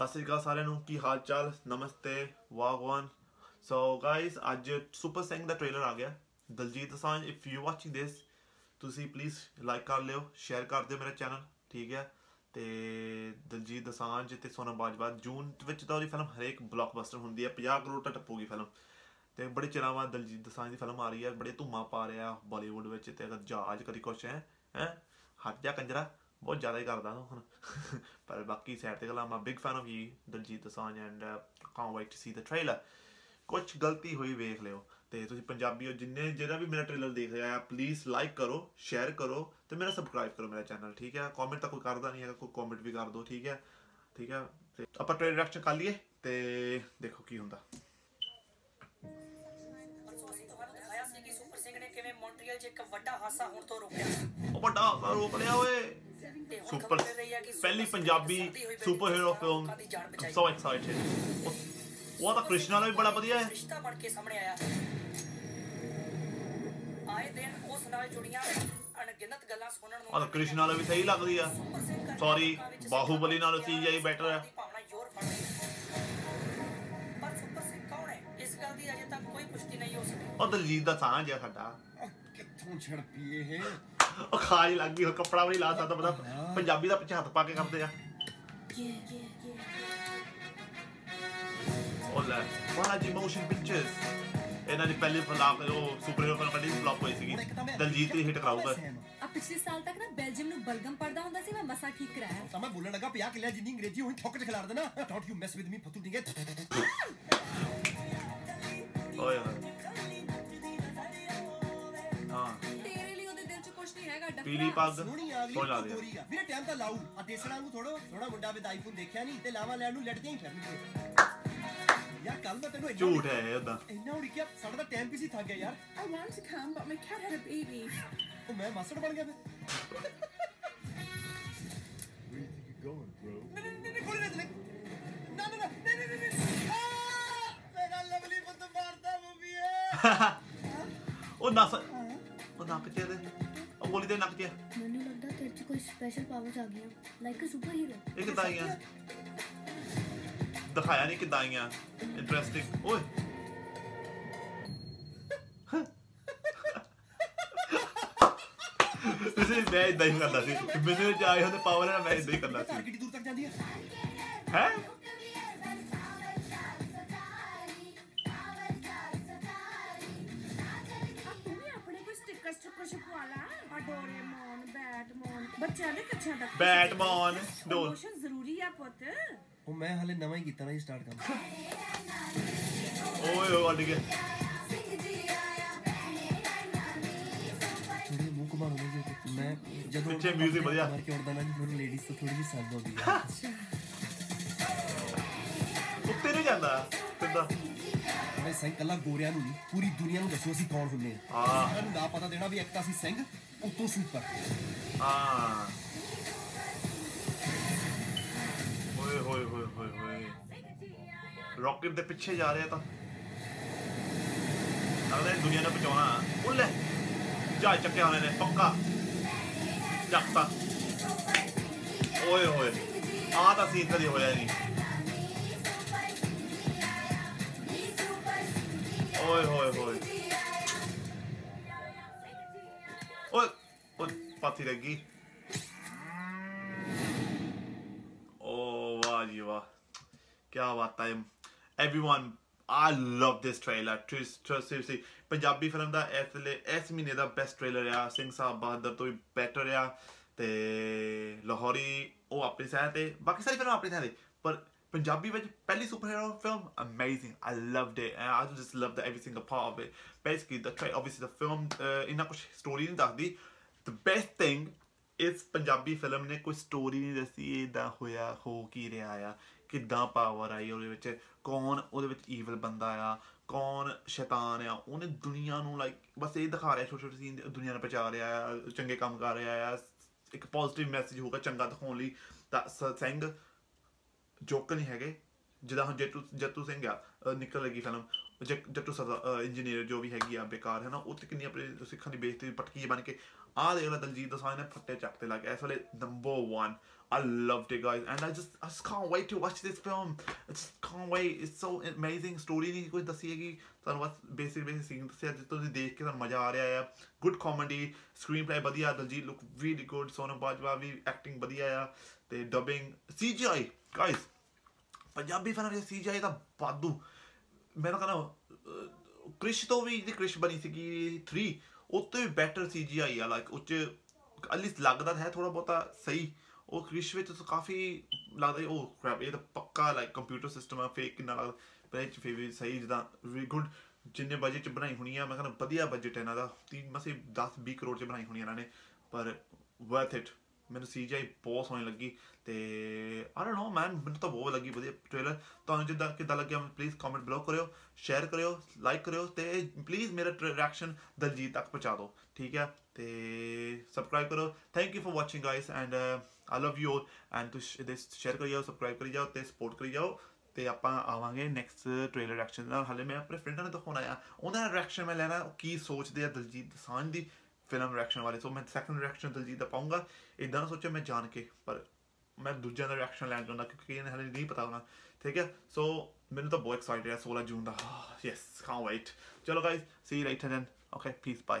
ਸਤਿ ਸ੍ਰੀ ਅਕਾਲ ਸਾਰਿਆਂ ਨੂੰ, ਕੀ ਹਾਲ ਚਾਲ? ਨਮਸਤੇ, ਵਾਗਵਾਨ। ਸੋ ਗਾਇਸ ਅੱਜ ਸੁਪਰ ਸਿੰਘ ਦਾ ਟ੍ਰੇਲਰ ਆ ਗਿਆ। Diljit Dosanjh if you watching this ਤੁਸੀਂ ਪਲੀਜ਼ ਲਾਈਕ ਕਰ ਲਿਓ ਸ਼ੇਅਰ ਕਰ ਦਿਓ ਮੇਰਾ ਚੈਨਲ ਠੀਕ ਹੈ? ਤੇ ਦਲਜੀਤ ਦਸਾਂਝ ਤੇ ਸੋਨਮ ਬਾਜਵਾ, ਜੂਨ ਵਿੱਚ ਤਾਂ ਉਹਦੀ ਫਿਲਮ ਹਰੇਕ ਬਲੌਕਬਸਟਰ ਹੁੰਦੀ ਹੈ 50 ਕਰੋੜ ਤੱਕ ਟੱਪੂਗੀ ਫਿਲਮ ਤੇ ਬੜੇ ਚਿਰਾਂ ਬਾਅਦ ਦਲਜੀਤ ਦਸਾਂਝ ਦੀ ਫਿਲਮ ਆ ਰਹੀ ਹੈ, ਬੜੇ ਧੂਮਾ ਪਾ ਰਿਹਾ ਬਾਲੀਵੁੱਡ ਵਿੱਚ, ਤੇ ਅਗਰ ਜਹਾਜ਼ ਕਦੀ ਕੁਛ ਹੈ ਹੈ? ਹਟ ਜਾ ਕੰਜਰਾ। ਬਹੁਤ ਜ਼ਿਆਦਾ ਹੀ ਕਰਦਾ ਤੂੰ ਹੁਣ। ਪਰ ਬਾਕੀ ਸਾਈਡ ਤੇ ਗੱਲਾਂ ਮੈਂ big fan of you Diljit Dosanjh and can't wait to see the trailer ਕੁਝ ਗਲਤੀ ਹੋਈ ਵੇਖ ਲਿਓ ਤੇ ਤੁਸੀਂ ਪੰਜਾਬੀ ਹੋ ਜਿੰਨੇ ਜਿਹੜਾ ਵੀ ਮੇਰਾ ਟ੍ਰੇਲਰ ਦੇਖ ਰਿਹਾ ਹੈ ਪਲੀਜ਼ ਲਾਈਕ ਕਰੋ ਸ਼ੇਅਰ ਕਰੋ ਤੇ ਮੇਰਾ ਸਬਸਕ੍ਰਾਈਬ ਕਰੋ ਮੇਰਾ ਚੈਨਲ ਠੀਕ ਹੈ ਕਮੈਂਟ ਤਾਂ ਕੋਈ ਕਰਦਾ ਨਹੀਂ ਹੈਗਾ ਕੋਈ ਕਮੈਂਟ ਵੀ ਕਰ ਦਿਓ ਠੀਕ ਹੈ ਠੀਕ ਹੈ ਤੇ ਆਪਾਂ ਟ੍ਰੇਲਰ ਰਿਐਕਸ਼ਨ ਕਰ ਲਈਏ ਤੇ ਦੇਖੋ ਕੀ ਹੁੰਦਾ। ਨੇ ਕਿਵੇਂ ਮੌਂਟਰੀਅਲ 'ਚ ਇੱਕ ਵੱਡਾ ਹਾਸਾ ਹੋਣ ਤੋਂ ਰੋਕਿਆ। ਉਹ ਵੱਡਾ ਹਾਸਾ ਰੋਕ ਲਿਆ ਓਏ। ਸੁਪਰ ਹੈ ਪਹਿਲੀ ਪੰਜਾਬੀ ਸੁਪਰ ਹੀਰੋ ਫਿਲਮ ਬਚਾਈ। ਸੋ ਐਕਸਾਈਟਡ ਉਹ ਤਾਂ ਕ੍ਰਿਸ਼ਨਾ ਦਾ ਵੀ ਬੜਾ ਵਧੀਆ ਹੈ। ਰਿਸ਼ਤਾ ਬਣ ਕੇ ਸਾਹਮਣੇ ਆਇਆ। ਆਏ ਦਿਨ ਉਸ ਨਾਲ ਜੁੜੀਆਂ ਅਣਗਿਣਤ ਗੱਲਾਂ ਸੁਣਨ ਨੂੰ ਉਹ ਤਾਂ ਕ੍ਰਿਸ਼ਨਾ ਦਾ ਵੀ ਸਹੀ ਲੱਗਦੀ ਆ। ਵਿੱਚ ਬਾਹੂਬਲੀ ਨਾਲੋਂ ਸਹਿਮ CGI better ਹੈ। ਹੈ ਪਰ ਸੁਪਰ ਸਿੰਘ ਕੌਣ ਹੈ? ਇਸ ਗੱਲ ਦੀ ਅਜੇ ਤੱਕ ਕੋਈ ਪੁਸ਼ਟੀ ਨਹੀਂ ਹੋ ਸਕੀ। ਉਹ ਦਲਜੀਤ ਦਾ ਸਾਂਝ ਆ ਸਾਡਾ। ਕਿੱਥੋਂ ਛੜ ਪੀਏ ਇਹ? ਉਹ ਖਾਜ ਲੱਗ ਗਈ ਉਹ ਕੱਪੜਾ ਵੀ ਨਹੀਂ ਲਾ ਸਕਦਾ ਪਤਾ ਪੰਜਾਬੀ ਦਾ ਪਿੱਛੇ ਹੱਥ ਪਾ ਕੇ ਕਰਦੇ ਆ। ਉਹ ਲੈ ਬਾਲਾਜੀ ਮੋਸ਼ਨ ਪਿਕਚਰਸ ਇਹਨਾਂ ਦੀ ਪਹਿਲੀ ਫਲਾਪ ਉਹ ਸੁਪਰ ਹੀਰੋ ਫਿਲਮ ਕੱਢੀ ਫਲਾਪ ਹੋਈ ਸੀਗੀ। ਦਲਜੀਤ ਹੀ ਹਿੱਟ ਕਰਾਊਗਾ। ਆ ਪਿਛਲੇ ਸਾਲ ਤੱਕ ਨਾ ਬੈਲਜੀਅਮ ਨੂੰ ਬਲਗਮ ਪੜਦਾ ਹੁੰਦਾ ਸੀ ਮੈਂ ਮਸਾ ਠੀਕ ਕਰਾਇਆ। ਤਾਂ ਮੈਂ ਬੋਲਣ ਲੱਗਾ 50 ਕਿੱਲਿਆਂ ਜਿੰਨੀ ਅੰਗਰੇਜ਼ੀ ਹੋਈ ਠੋਕ ਚ ਖਿਲਾਰ ਦੇਣਾ। Don't you mess with me ਫਤੂ ਟਿੰਗੇ। ਪੀਲੀ ਪੱਗ ਸੋਹਣੀ ਆ ਗਈ ਉਹ ਲੱਗਦਾ ਗੋਰੀ ਆ। ਵੀਰੇ ਟਾਈਮ ਤਾਂ ਲਾਊ। ਆ ਦੇਸਣਾ ਨੂੰ ਥੋੜੋ ਥੋੜਾ ਮੁੰਡਾ ਵਿਦ ਆਈਫੋਨ ਦੇਖਿਆ ਨਹੀਂ ਤੇ ਲਾਵਾ ਲੈਣ ਨੂੰ ਲੜ ਜਾਈ ਫਿਰਨਗੇ ਯਾਰ ਕੱਲ ਮੈਂ ਤੈਨੂੰ ਝੂਠ ਹੈ ਇਹ ਉਦਾਂ ਇੰਨਾ ਉੜੀਕਿਆ ਸਾਡਾ ਤਾਂ ਟਾਈਮ ਵੀ ਸੀ ਥੱਕ ਗਿਆ ਯਾਰ। I wanted to come, but my cat had a baby. ਉਹ ਮੈਂ ਮਾਸਟਰ ਬਣ ਗਿਆ ਫਿਰ। ਮਾਰਦਾ ਮੰਮੀ ਉਹ ਨਸ ਉਹ ਚ ਇਹਦੇ ਉਹ ਗੋਲੀ ਦੇ ਨੱਕ ਚ। ਮੈਨੂੰ ਲੱਗਦਾ ਤੇਰੇ 'ਚ ਕੋਈ ਸਪੈਸ਼ਲ ਪਾਵਰਸ ਆ ਗਈਆਂ। ਲਾਈਕ ਅ ਸੁਪਰ ਹੀਰੋ ਇਹ ਕਿੱਦਾਂ ਆਈਆਂ? ਦਿਖਾਇਆ ਨਹੀਂ ਕਿੱਦਾਂ ਆਈਆਂ। ਇੰਟਰਸਟਿੰਗ ਓਏ। ਤੁਸੀਂ ਮੈਂ ਇਦਾਂ ਹੀ ਕਰਦਾ ਸੀ। ਆਏ ਹੁੰਦੇ ਪਾਵਰ ਨਾਲ ਮੈਂ ਇਦਾਂ ਹੀ ਕਰਦਾ ਸੀ। ਕਿੰਨੀ ਦੂਰ ਤੱਕ ਜਾਂਦੀ ਹੈ ਹੈ? ਡੋਰੇਮੋਨ ਬੈਟਮੋਨ ਬੱਚਿਆਂ ਦੇ ਕੱਛਾਂ ਤੱਕ ਬੈਟਮੋਨ ਦੋ। ਪ੍ਰੋਮੋਸ਼ਨ ਜ਼ਰੂਰੀ ਆ ਪੁੱਤ। ਉਹ ਮੈਂ ਹਲੇ ਨਵਾਂ ਹੀ ਕੀਤਾ ਨਾ ਜੀ ਸਟਾਰਟ ਕੰਮ। ਓਏ ਓਏ ਅੱਡ ਗਿਆ। ਥੋੜੀ ਜਿਹੀ ਮੂੰਹ ਘੁਮਾਉਣਾ ਜੀ ਤੇ ਮੈਂ ਜਦੋਂ ਪਿੱਛੇ ਵਧੀਆ। ਮਾਰ ਕੇ ਉੜਦਾ ਨਾ ਜੀ ਮੈਨੂੰ ਲੇਡੀਜ਼ ਤੋਂ ਥੋੜੀ ਜਿਹੀ ਸੰਗ ਹੋ ਗਈ ਹੈ ਉੱਤੇ ਨਹੀਂ ਜਾਂਦਾ ਕਿੱਦਾਂ ਮੈਂ ਸਿੰਘ ਕੱਲਾ ਗੋਰਿਆਂ ਨੂੰ ਨਹੀਂ ਪੂਰੀ ਦੁਨੀਆ ਨੂੰ ਦੱਸੋ ਅਸੀਂ ਕੌਣ ਹੁੰਦੇ ਆ। ਹਾਂ। ਸਾਨੂੰ ਨਾ ਪਤਾ ਦੇਣਾ ਵੀ ਇੱਕ ਤਾਂ ਅਸੀਂ ਸਿੰਘ ਉਤੋਂ ਸੁਪਰ ਹਾਂ ਓਏ ਹੋਏ ਹੋਏ ਹੋਏ ਹੋਏ ਰਾਕਟ ਦੇ ਪਿੱਛੇ ਜਾ ਰਿਹਾ ਤਾਂ। ਲੱਗਦਾ ਦੁਨੀਆ ਨੂੰ ਬਚਾਉਣਾ। ਉਹ ਲੈ ਜਾ ਚੱਕਿਆ ਉਹਨੇ ਨੇ, ਪੱਕਾ। ਚੱਕਤਾ ਓਏ ਹੋਏ ਆ ਤਾਂ ਸੀਨ ਕਦੇ ਹੋਇਆ ਨਹੀਂ। ਓਏ ਹੋਏ ਹੋਏ ਓਏ ਪਾਤੀ ਲੱਗੀ Oh, wow, you are. क्या बात है everyone I love this trailer trust trust seriously Punjabi film ਦਾ ਇਸ ਵੇਲੇ ਇਸ ਮਹੀਨੇ ਦਾ ਬੈਸਟ ਟ੍ਰੇਲਰ ਆ ਸਿੰਘ ਸਾਹਿਬ ਬਹਾਦਰ ਤੋਂ ਵੀ ਬੈਟਰ ਆ ਤੇ ਲਾਹੌਰੀ ਉਹ ਆਪਣੀ ਸਾਈਡ ਤੇ ਬਾਕੀ ਸਾਰੀ ਫਿਲਮ ਆਪਣੀ ਸਾਈਡ ਤੇ ਪਰ ਪੰਜਾਬੀ ਵਿੱਚ ਪਹਿਲੀ super hero film amazing I loved it and I just loved every single part of it basically the tra- obviously the film uh, ਇੰਨਾ ਕੁਝ ਸਟੋਰੀ ਨਹੀਂ ਦੱਸਦੀ the best thing ਇਸ ਪੰਜਾਬੀ ਫਿਲਮ ਨੇ ਕੋਈ ਸਟੋਰੀ ਨਹੀਂ ਦੱਸੀ ਇਦਾਂ ਹੋਇਆ, ਹੋ ਕੀ ਰਿਹਾ ਆ, ਕਿੱਦਾਂ ਪਾਵਰ ਆਈ ਉਹਦੇ ਵਿੱਚ, ਕੌਣ ਉਹਦੇ ਵਿੱਚ ਈਵਲ ਬੰਦਾ ਆ, ਕੌਣ ਸ਼ੈਤਾਨ ਆ, ਉਹਨੇ ਦੁਨੀਆ ਨੂੰ ਲਾਈਕ ਬਸ ਇਹ ਦਿਖਾ ਰਿਹਾ ਛੋਟੇ ਛੋਟੇ ਸੀਨ ਦੁਨੀਆ ਨੂੰ ਪਹੁੰਚਾ ਰਿਹਾ ਆ, ਚੰਗੇ ਕੰਮ ਕਰ ਰਿਹਾ ਆ, ਇੱਕ ਪੋਜ਼ਿਟਿਵ ਮੈਸੇਜ ਹੋਊਗਾ ਚੰਗਾ ਦਿਖਾਉਣ ਲਈ, ਤਾਂ ਸ- ਸਿੰਘ ਜੋਕ ਨਹੀਂ ਹੈਗੇ, ਜਿੱਦਾਂ ਹੁਣ ਜੱਟੂ ਜੱਟੂ ਸਿੰਘ ਆ, ਅਹ ਨਿਕਲ ਲੱਗੀ ਫਿਲਮ ਜੱਟੂ ਸਦਾ ਇੰਜੀਨੀਅਰ ਜੋ ਵੀ ਹੈਗੀ ਆ, ਬੇਕਾਰ ਹੈ ਨਾ ਉਹ ਤੇ ਕਿੰਨੀ ਆਪਣੇ ਸਿੱਖਾਂ ਦੀ ਬੇਇੱਜ਼ਤੀ, ਪਟਕੀ ਬਣ ਕੇ ਆ ਦੇਖ ਲੈ ਦਲਜੀਤ ਦੋਸਾਂਝ ਨੇ ਫੱਟੇ ਚੱਕਤੇ ਲੱਗ, ਇਸ ਵੇਲੇ number 1 I loved it, guys, and I just I just can't wait to watch this film. I just can't wait. It's so amazing. Story ਨਹੀਂ ਕੋਈ ਦੱਸੀ ਹੈਗੀ। ਤੁਹਾਨੂੰ ਬਸ ਬੇਸਿਕ ਬੇਸਿਕ ਸੀਨ ਦੱਸਿਆ ਜਿੱਤੋਂ ਤੁਸੀਂ ਦੇਖ ਕੇ ਤੁਹਾਨੂੰ ਮਜ਼ਾ ਆ ਰਿਹਾ ਹੈ ਗੁੱਡ ਕਾਮੇਡੀ ਸਕਰੀਨ ਪਲੇ ਵਧੀਆ, Diljit look really good, Sonam Bajwa ਵੀ ਐਕਟਿੰਗ ਵਧੀਆ ਆ ਤੇ dubbing CGI guys, Punjabi film ਦੇ CGI ਦਾ ਬਾਦੂ ਮੈਂ ਤਾਂ ਕਹਿੰਦਾ ਕ੍ਰਿਸ਼ ਤੋਂ ਵੀ ਜਿਹੜੀ ਕ੍ਰਿਸ਼ ਬਣੀ ਸੀਗੀ 3 ਉਹ ਤੋਂ ਵੀ ਬੈਟਰ CGI ਆ ਲਾਈਕ ਉੱਚ ਅਟਲੀਸਟ ਲੱਗਦਾ ਤਾਂ ਹੈ ਥੋੜਾ ਬਹੁਤਾ ਸਹੀ। ਉਹ ਕ੍ਰਿਸ਼ ਵਿੱਚ ਤਾਂ ਕਾਫੀ ਲੱਗਦਾ ਉਹ crap, ਇਹ ਤਾਂ ਪੱਕਾ ਲਾਈਕ ਕੰਪਿਊਟਰ ਸਿਸਟਮ ਆ ਫੇਕ ਕਿੰਨਾ ਲੱਗਦਾ। ਪਰ ਇਹ ਚ ਫਿਰ ਵੀ ਸਹੀ ਜਿੱਦਾਂ ਵੀ ਗੁੱਡ ਜਿੰਨੇ ਬਜਟ ਚ ਬਣਾਈ ਹੋਣੀ ਆ ਮੈਂ ਕਹਿੰਦਾ ਵਧੀਆ ਬਜਟ ਹੈ ਇਹਨਾਂ ਦਾ। ਤੀਨ ਮਸੇ 10 20 ਕਰੋੜ ਚ ਬਣਾਈ ਹੋਣੀ ਇਹਨਾਂ ਨੇ ਪਰ ਵਰਥ ਇਟ ਮੈਨੂੰ CGI ਬਹੁਤ ਸੋਹਣੀ ਲੱਗੀ ਤੇ ਆਈ ਡੋਨਟ ਨੋ ਮੈਨ ਮੈਨੂੰ ਤਾਂ ਬਹੁਤ ਲੱਗੀ, ਵਧੀਆ ਟ੍ਰੇਲਰ ਤੁਹਾਨੂੰ ਜਿੱਦਾਂ ਕਿੱਦਾਂ ਲੱਗਿਆ ਪਲੀਜ਼ ਕਮੈਂਟ ਬਲੌਗ ਕਰਿਓ ਸ਼ੇਅਰ ਕਰਿਓ ਲਾਈਕ ਕਰਿਓ ਤੇ ਪਲੀਜ਼ ਮੇਰਾ ਰਿਐਕਸ਼ਨ ਦਲਜੀਤ ਤੱਕ ਪਹੁੰਚਾ ਦਿਓ, ਠੀਕ ਹੈ? ਤੇ ਸਬਸਕ੍ਰਾਈਬ ਕਰੋ thank you for watching guys and I love you and ਤੁਸੀਂ this ਸ਼ੇਅਰ ਕਰੀ ਜਾਓ ਸਬਸਕ੍ਰਾਈਬ ਕਰੀ ਜਾਓ ਤੇ ਸਪੋਰਟ ਕਰੀ ਜਾਓ ਤੇ ਆਪਾਂ ਆਵਾਂਗੇ ਨੈਕਸਟ ਟ੍ਰੇਲਰ ਰਿਐਕਸ਼ਨ ਨਾਲ। ਹਾਲੇ ਮੈਂ ਆਪਣੇ ਫਰੈਂਡਾਂ ਨੂੰ ਦਿਖਾਉਣਾ ਆ ਉਹਨਾਂ ਦਾ ਰਿਐਕਸ਼ਨ ਮੈਂ ਲੈਣਾ, ਉਹ ਕੀ ਸੋਚਦੇ ਆ ਦਲਜੀਤ ਦੋਸਾਂਝ ਦੀ। ਫਿਲਮ ਰਿਐਕਸ਼ਨ ਵਾਲੇ, ਸੋ ਮੈਂ ਸੈਕੰਡ ਰਿਐਕਸ਼ਨ ਦਲਜੀਤ ਦਾ ਪਾਉਂਗਾ ਇਦਾਂ ਨਾ ਸੋਚਿਆ ਮੈਂ ਜਾਣ ਕੇ, ਪਰ ਮੈਂ ਦੂਜਿਆਂ ਦਾ ਰਿਐਕਸ਼ਨ ਲੈਣ ਚਾਹੁੰਦਾ ਕਿਉਂਕਿ ਇਹਨੇ ਹਲੇ ਨਹੀਂ ਪਤਾ ਹੋਣਾ। ਠੀਕ ਹੈ? ਸੋ ਮੈਨੂੰ ਤਾਂ ਬਹੁਤ ਐਕਸਾਈਟਡ ਹੈ 16 ਜੂਨ ਦਾ। ਯੈਸ ਕਾਂਟ ਵੇਟ ਚਲੋ guys see you later then okay peace bye